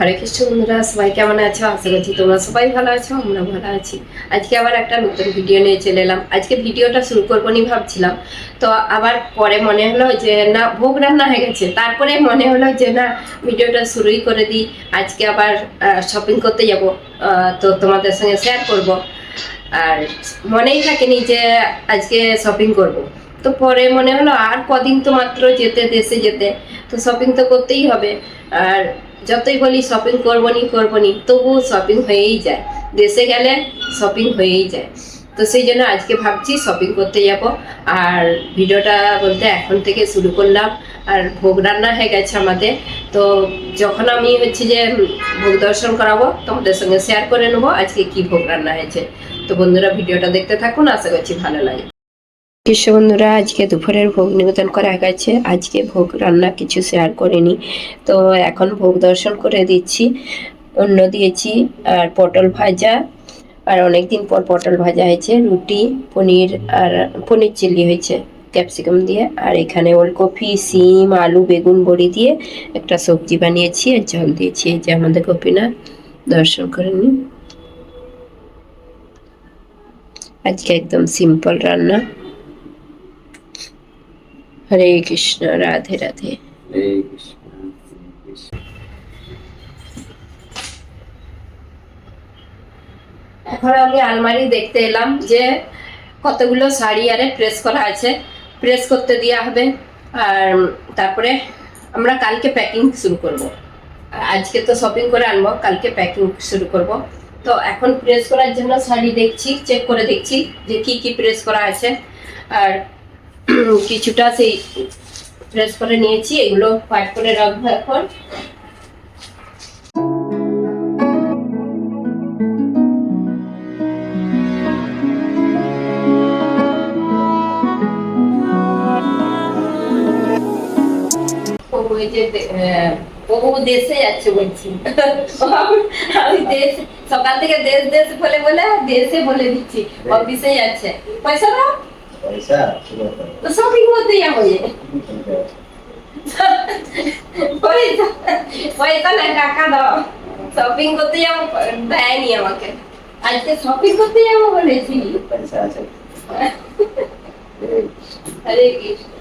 হরে কৃষ্ণ বন্ধুরা, সবাই কেমন আছো? আশা করছি তোমরা সবাই ভালো আছো, আমরা ভালো আছি। আজকে আবার একটা নতুন ভিডিও নিয়ে চলে এলাম। আজকে ভিডিওটা শুরু করব নি ভাবছিলাম। তো আবার পরে মনে হলো যে, না, ভোগ রান্না হয়ে গেছে। তারপরে মনে হলো যে, না ভিডিওটা শুরুই করে দিই। আজকে আবার শপিং করতে যাব। তো তোমাদের সঙ্গে শেয়ার করব। আর মনেই থাকেনি যে, আজকে শপিং করব। তো পরে মনে হলো, আর কদিন তো মাত্র যেতে, দেশে যেতে। তো শপিং তো করতেই হবে। আর যতই বলি শপিং করব নি করব নি তবু শপিং হয়েই যায়। দেশে গেলে শপিং হয়েই যায়। তো সেই জন্য আজকে ভাবছি শপিং করতে যাব। আর ভিডিওটা বলতে এখন থেকে শুরু করলাম। আর ভোগ রান্না হয়ে গেছে আমাদের। তো যখন আমি হচ্ছে যে ভোগ দর্শন করাবো, তোমাদের সঙ্গে শেয়ার করে নেব আজকে কি ভোগ রান্না হয়েছে। তো বন্ধুরা, ভিডিওটা দেখতে থাকুন। আশা করছি ভালো লাগে। কৃষ্ণ বন্ধুরা, আজকে দুপুরের ভোগ নিবেদন করা গেছে। আজকে ভোগ রান্না কিছু শেয়ার করিনি। তো এখন ভোগ দর্শন করে দিচ্ছি। অন্য দিয়েছি, আর পটল ভাজা। আর অনেকদিন পর পটল ভাজা হয়েছে, রুটি, পনির, আর পনির চিলি হয়েছে ক্যাপসিকাম দিয়ে। আর এখানে ওলকপি, সিম, আলু, বেগুন, বড়ি দিয়ে একটা সবজি বানিয়েছি আর জল দিয়েছি। এই যে আমাদের গোপীনা দর্শন করে আজকে একদম সিম্পল রান্না। হরে কৃষ্ণ রাধে রাধে। হরে কৃষ্ণ এখন আমি আলমারি দেখতে এলাম যে কতগুলো শাড়ি আরে প্রেস করা আছে। প্রেস করতে দেওয়া হবে। আর তারপরে আমরা কালকে প্যাকিং শুরু করব। আজকে তো শপিং করে আনব কালকে প্যাকিং শুরু করব। তো এখন প্রেস করার জন্য শাড়ি দেখছি চেক করে দেখছি যে কি কি প্রেস করা আছে। আর কিছুটা সেই প্রেস করে নিয়েছি এগুলো পাট করে রাখব এখন। প্রভু দেশে যাচ্ছে বলছি। আমি দেশ সকাল থেকে দেশ দেশ বলে বলে দেশে বলে দিচ্ছি অফিসে যাচ্ছে। পয়সা দাও। পয়সা তো। শপিং করতে যাব পয়সা পয়সা না টাকা দাও শপিং করতে যাব দেয়নি আমাকে আজকে শপিং করতে যাব বলেছি পয়সা আছে হরে কৃষ্ণ।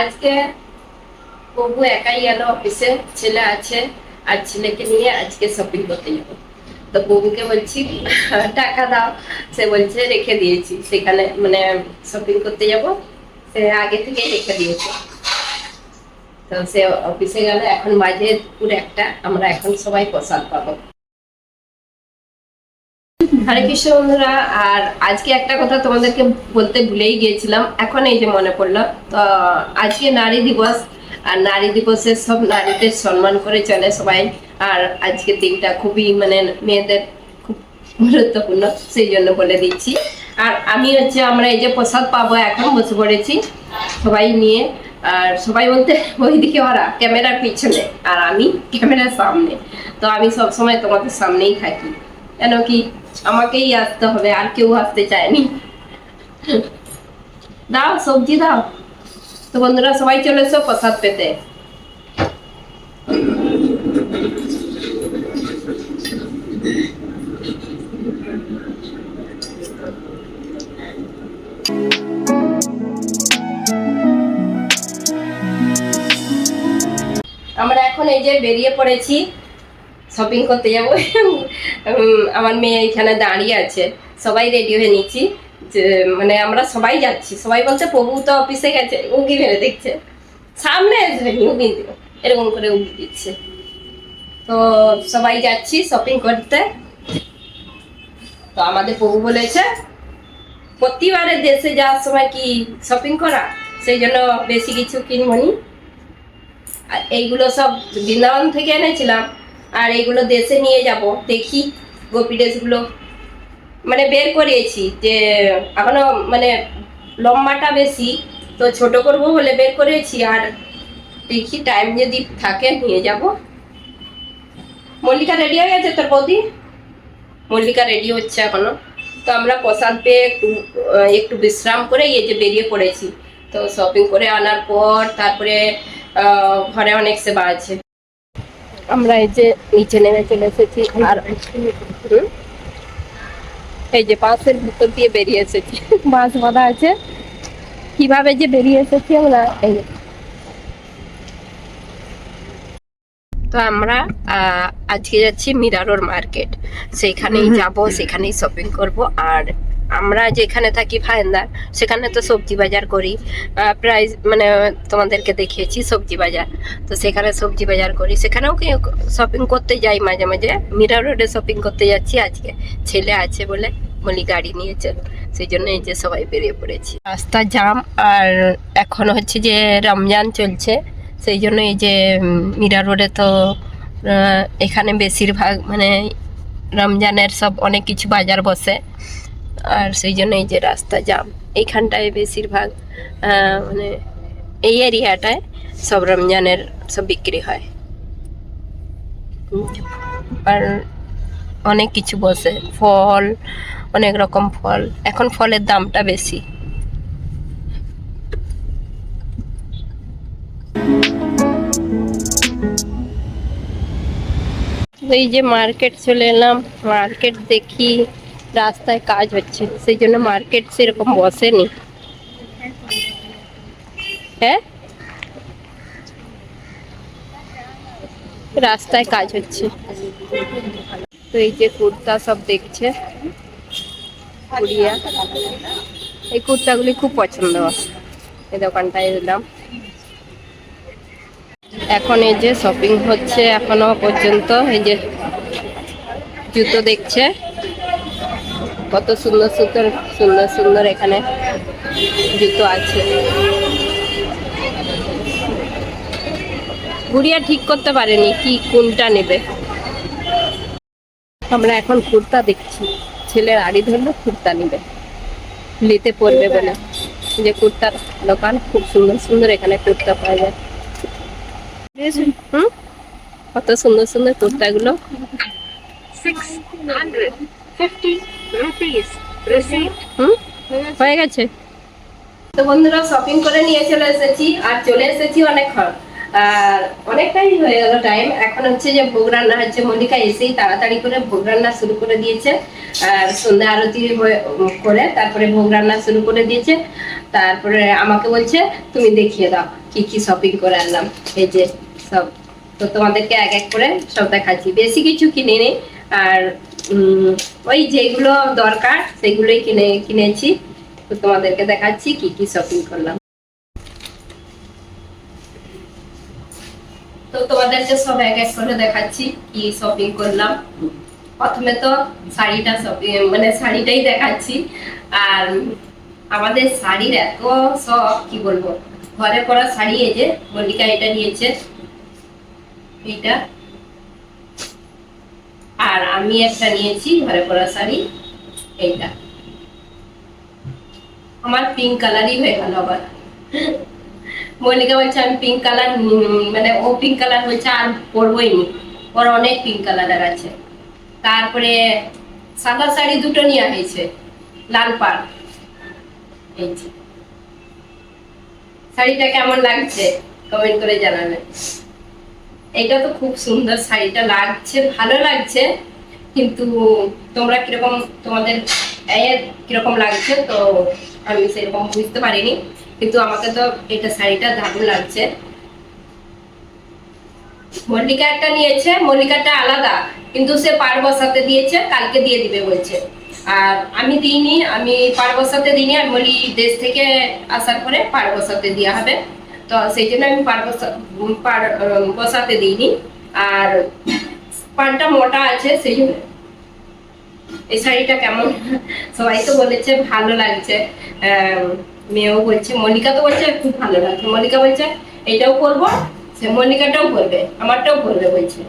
আজকে প্রভু একাই গেল অফিসে ছেলে আছে, আর ছেলেকে নিয়ে আজকে শপিং করতে যাব। তো প্রভুকে বলছি, টাকা দাও। সে বলছে, রেখে দিয়েছি। সেখানে মানে শপিং করতে যাব। সে আগে থেকে রেখে দিয়েছে। তো সে অফিসে গেলে। এখন বাজে পুরো একটা। আমরা এখন সবাই প্রসাদ পাবো। হরে কৃষ্ণ বন্ধুরা, আর আজকে একটা কথা তোমাদেরকে বলতে ভুলেই গিয়েছিলাম। এখন এই যে মনে পড়ল, তো আজকে নারী দিবস, আর নারী দিবসে সব নারীদের সম্মান করে চলে সবাই। আর আজকের দিনটা খুবই মানে মেয়েদের খুব গুরুত্বপূর্ণ, সেই জন্য বলে দিচ্ছি। আর আমি হচ্ছে, আমরা এই যে প্রসাদ পাবো, এখন বসে পড়েছি সবাই নিয়ে। আর সবাই বলতে, ওইদিকে ওরা, ক্যামেরার পিছনে, আর আমি ক্যামেরার সামনে। তো আমি সব সময় তোমাদের সামনেই থাকি। কেন কি আমাকেই আসতে হবে, আর কেউ আসতে চায়নি। দাও, সবজি দাও। তো বন্ধুরা, সবাই চলে এসো প্রসাদ পেতে। আমরা এখন এই যে বেরিয়ে পড়েছি শপিং করতে যাব। আমার মেয়ে এখানে দাঁড়িয়ে আছে। সবাই রেডি হয়ে নিচ্ছি। যে মানে আমরা সবাই যাচ্ছি। সবাই বলছে, প্রভু তো অফিসে গেছে। উঁকি মেরে দেখছে। সামনে আসবে উঁকি এরকম করে উঁকি দিচ্ছে। তো সবাই যাচ্ছি শপিং করতে। তো আমাদের প্রভু বলেছে, প্রতিবারে দেশে যাওয়ার সময় কি শপিং করা? সেই জন্য বেশি কিছু কিনবনি আর এইগুলো সব বৃন্দাবন থেকে এনেছিলাম। আর এইগুলো দেশে নিয়ে যাব। দেখি গোপী ড্রেসগুলো মানে বের করিয়েছি যে, এখনও মানে লম্বাটা বেশি, তো ছোট করব বলে বের করেছি আর দেখি টাইম যদি থাকে, নিয়ে যাব। মল্লিকা রেডি হয়ে গেছে তোর বৌদি? মল্লিকা রেডি হচ্ছে এখনও। তো আমরা প্রসাদ পেয়ে একটু একটু বিশ্রাম করে এই যে বেরিয়ে পড়েছি। তো শপিং করে আনার পর তারপরে ঘরে অনেক সেবা আছে। আমরা এই যে নিচে নেমে চলে এসেছি আর এই যে বাসের ভিতর দিয়ে বেরিয়ে এসেছি। বাস বাঁধা আছে। কীভাবে যে বেরিয়ে এসেছি আমরা এই তো আমরা আহ, আজকে যাচ্ছি মিরারোর মার্কেট। সেখানেই যাব সেখানেই শপিং করব। আর আমরা যেখানে থাকি ফাইন্দার, সেখানে তো সবজি বাজার করি। প্রাইস মানে তোমাদেরকে দেখিয়েছি সবজি বাজার। তো সেখানে সবজি বাজার করি। সেখানেও কি শপিং করতে যাই মাঝে মাঝে। মিরার রোডে শপিং করতে যাচ্ছি আজকে। ছেলে আছে বলে বলি গাড়ি নিয়েছে সেই জন্য এই যে সবাই বেরিয়ে পড়েছি। রাস্তা জাম আর এখন হচ্ছে যে রমজান চলছে। সেই জন্য এই যে মিরা রোডে তো এখানে বেশিরভাগ মানে রমজানের সব অনেক কিছু বাজার বসে। আর সেই জন্য এই যে রাস্তা জাম এইখানটায় বেশিরভাগ মানে এই এরিয়াটায় সব রমজানের, সব বিক্রি হয়। আর অনেক কিছু বসে, ফল, অনেক রকম ফল। এখন ফলের দামটা বেশি। এই যে মার্কেট চলে এলাম, মার্কেট দেখি। রাস্তায় কাজ হচ্ছে, সেই জন্য মার্কেট সেরকম বসেনি। হ্যাঁ? রাস্তায় কাজ হচ্ছে। তো এই যে কুর্তা সব দেখছে, কুড়িয়া। এই কুর্তাগুলি খুব পছন্দ। এই দোকানটায় এলাম। এখন এই যে শপিং হচ্ছে এখনও পর্যন্ত। এই যে জুতো দেখছে। কত সুন্দর সুন্দর সুন্দর সুন্দর এখানে জুতো আছে। গুড়িয়া ঠিক করতে পারেনি, কি কোনটা নেবে? আমরা এখন কুর্তা দেখছি। ছেলের আড়ি ধরলে কুর্তা নেবে। নিতে পড়বে বলে। যে কুর্তার দোকান খুব সুন্দর সুন্দর এখানে কুর্তা পাওয়া যায়। হুম? কত সুন্দর সুন্দর কুর্তাগুলো? 650 rupees. Receipt. হয়ে গেছে। তো বন্ধুরা শপিং করে নিয়ে চলে এসেছি আর চলে এসেছি অনেকক্ষণ। আর অনেকটাই হয়ে গেল টাইম এখন হচ্ছে যে ভোগ রান্না হচ্ছে। মল্লিকা এসেই তাড়াতাড়ি করে ভোগ রান্না শুরু করে দিয়েছে। আর সন্ধ্যা আরতি হয়ে- করে তারপরে ভোগ রান্না শুরু করে দিয়েছে। তারপরে আমাকে বলছে তুমি দেখিয়ে দাও কি কি শপিং করে আনলাম। এই যে সব। তো তোমাদেরকে এক এক করে সব দেখাচ্ছি। বেশি কিছু কিনিনি। আর উম, ওই যেগুলো দরকার, সেগুলোই কিনে, কিনেছি। তো তোমাদেরকে দেখাচ্ছি কি কি শপিং করলাম। তো তোমাদেরকে সব এক এক করে দেখাচ্ছি কি শপিং করলাম। প্রথমে তো শাড়িটা শপিং মানে শাড়িটাই দেখাচ্ছি। আর আমাদের শাড়ির এত সব কি বলব? ঘরে পরা শাড়ি এই যে, মল্লিকা এটা নিয়েছে। এইটা। আর আমি একটা নিয়েছি ঘরে পরা শাড়ি, এইটা। আমার পিঙ্ক কালারই হয়ে গেল আবার। মল্লিকা বলছে, আমি পিঙ্ক কালার মানে ও পিঙ্ক কালার বলছে, আর পরবই নি। ওর অনেক পিঙ্ক কালারের আছে। তারপরে সাদা শাড়ি দুটো নেওয়া হয়েছে, লাল পাড়। এই শাড়িটা কেমন লাগছে? কমেন্ট করে জানাবেন এটা তো খুব সুন্দর শাড়িটা লাগছে, ভালো লাগছে, কিন্তু তোমরা কীরকম, তোমাদের কীরকম লাগছে তো আমি সেরকম বুঝতে পারিনি, কিন্তু আমাকে তো এটা শাড়িটা দারুণ লাগছে। মল্লিকা একটা নিয়েছে, মল্লিকাটা আলাদা, কিন্তু সে পার বসাতে দিয়েছে, কালকে দিয়ে দিবে বলছে। আর আমি দিইনি, আমি পার বসাতে দিইনি আমি বলি দেশ থেকে আসার পরে পার বসাতে দেওয়া হবে। তো সেই জন্য আমি পার পার বসাতে দিইনি। আর পানটা মোটা আছে, সেই জন্য। এই শাড়িটা কেমন? সবাই তো বলেছে ভালো লাগছে। মেয়েও বলছে মনিকা তো বলছে খুব ভালো লাগছে। মনিকা বলছে এটাও করব সে মল্লিকাটাও করবে আমারটাও করবে বলছে।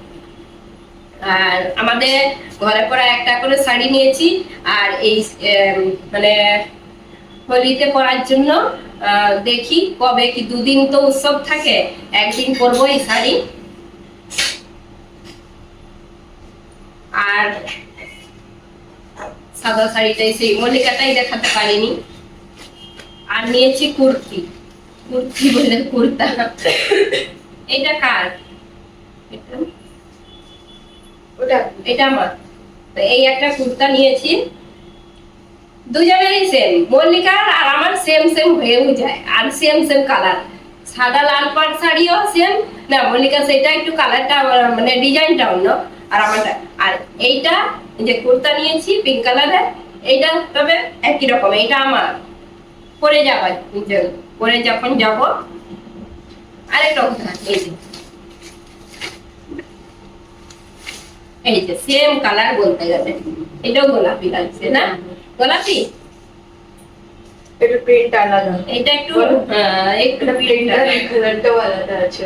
আর আমাদের ঘরে পরা একটা করে শাড়ি নিয়েছি, আর এই মানে হোলিতে পরার জন্য আহ, দেখি কবে কি দুদিন তো উৎসব থাকে একদিন পরবো এই শাড়ি। আর সাদা শাড়িটাই সেই মল্লিকাটাই দেখাতে পারিনি। আর নিয়েছি কুর্তি। কুর্তি বলে কুর্তা। এটা কার? ওটা। এটা আমার। তো এই একটা কুর্তা নিয়েছি। দুজনেরই সেম মল্লিকার আর আমার সেম সেম হয়েও যায়, আর সেম সেম কালার সাদা, লাল পাড় শাড়িও সেম না, মল্লিকা সেটা একটু কালারটা মানে ডিজাইনটা অন্য, আর আমারটা। আর এইটা যে কুর্তা নিয়েছি পিঙ্ক কালারের এইটা তবে একই রকম, এইটা আমার। পরে যাবার পরে যখন যাব। আরেকটা কথা এই যে। এই যে সেম কালার বলতে গেলে, এটাও গোলাপি লাগছে না? গোলাপি? এটা প্রিন্ট আলাদা। এটা একটু একটু। কালারটাও আলাদা। আছে।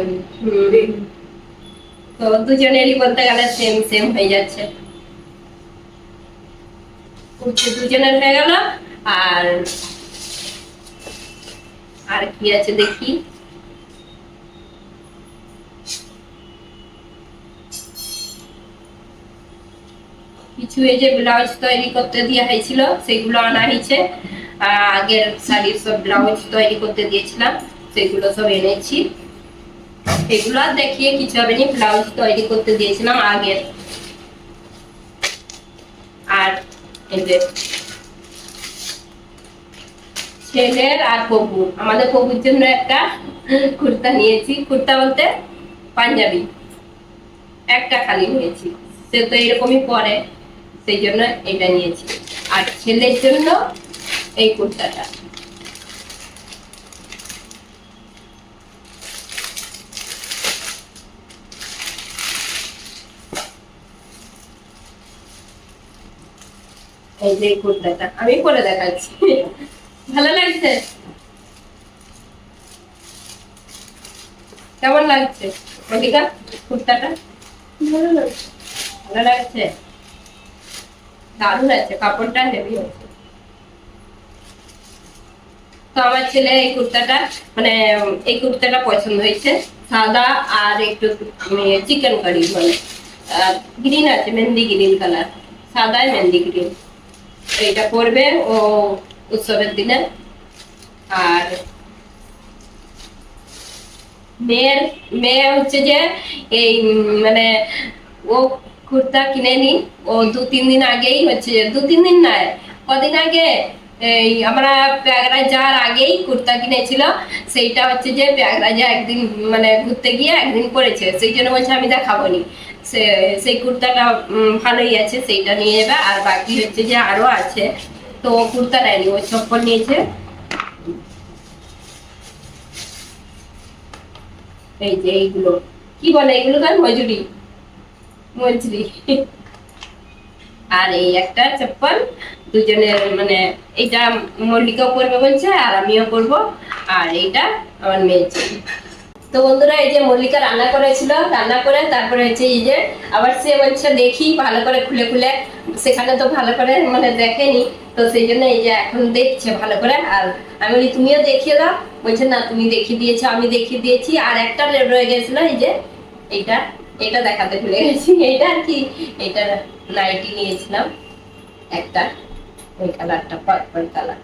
তো দুজনেরই বলতে গেলে সেম সেম হয়ে যাচ্ছে। দুজনের হয়ে গেল। আর আর কি আছে দেখি। এই যে ব্লাউজ তৈরি করতে দেওয়া হয়েছিল, সেগুলো আনা হয়েছে। আগের শাড়ির সব ব্লাউজ তৈরি করতে দিয়েছিলাম, সেগুলো সব এনেছি। এগুলো দেখিয়ে কিছু হবে না, ব্লাউজ তৈরি করতে দিয়েছিলাম আগের। আর ছেলের আর প্রভু আমাদের প্রভুর জন্য একটা কুর্তা নিয়েছি। কুর্তা বলতে পাঞ্জাবি। একটা খালি নিয়েছি। সে তো এরকমই পরে। সেই জন্য এটা নিয়েছি। আর ছেলের জন্য এই কুর্তাটা। এই যে কুর্তাটা, আমি পরে দেখাচ্ছি। ভালো লাগছে? কেমন লাগছে? মল্লিকা কুর্তাটা? ভালো লাগছে। ভালো লাগছে? দারুণ আছে কাপড়টা হেভি আছে তো আমার ছেলে এই কুর্তাটা মানে এই কুর্তাটা পছন্দ হয়েছে, সাদা আর একটু চিকেন কারি মানে গ্রিন আছে মেহেন্দি গ্রিন কালার সাদায় মেহেন্দি গ্রিন এইটা পরবে ও উৎসবের দিনে। আর মেয়ের, মেয়ে হচ্ছে যে এই মানে ও কুর্তা কিনে নি। ও দু, তিন দিন আগেই হচ্ছে, দু, তিন দিন নয় কদিন আগে, এই আমরা প্রয়াগরাজ যাওয়ার আগেই কুর্তা কিনেছিল। সেইটা হচ্ছে যে প্রয়াগরাজে একদিন মানে ঘুরতে গিয়ে একদিন পরেছে সেই জন্য বলছে আমি দেখাবো নি সে, সেই কুর্তাটা ভালোই আছে, সেইটা নিয়ে যাবে আর বাকি হচ্ছে যে আরও আছে। তো কুর্তা নেয়নি, ও চপ্পল নিয়েছে। এই যে এইগুলো। কি বলে এইগুলো কার মজুরি। আর এই একটা চপ্পল দুজনের মানে মল্লিকাও বলছে, আর আমিও আর এইটা আমার। তো বন্ধুরা, এই যে মল্লিকা রান্না করেছিল, রান্না করে তারপরে হচ্ছে এই যে আবার সে বলছে, দেখি, ভালো করে খুলে খুলে। সেখানে তো ভালো করে মানে দেখেনি। তো সেই জন্য এই যে এখন দেখছে ভালো করে। আর আমি বলি, তুমিও দেখিয়ে দাও। বলছে, না, তুমি দেখিয়ে দিয়েছ, আমি দেখিয়ে দিয়েছি। আর একটা রয়ে গেছিল এই যে, এইটা। এটা দেখাতে ভুলে গেছি। এইটা আর কি এটা নাইটি নিয়েছিলাম। একটা, ওই কালারটা পার্পল কালার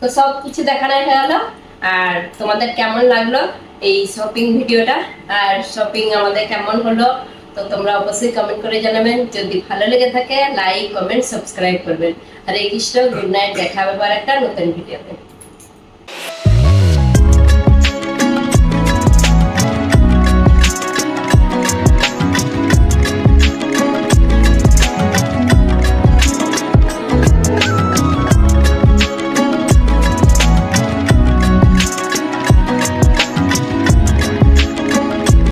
তো সব কিছু দেখানো হয়ে গেল। আর তোমাদের কেমন লাগল এই শপিং ভিডিওটা আর শপিং আমাদের কেমন হলো? তো তোমরা অবশ্যই কমেন্ট করে জানাবেন যদি ভালো লেগে থাকে লাইক কমেন্ট সাবস্ক্রাইব করবেন আর এই কৃষ্ণ গুড নাইট দেখা হবে একটা নতুন ভিডিওতে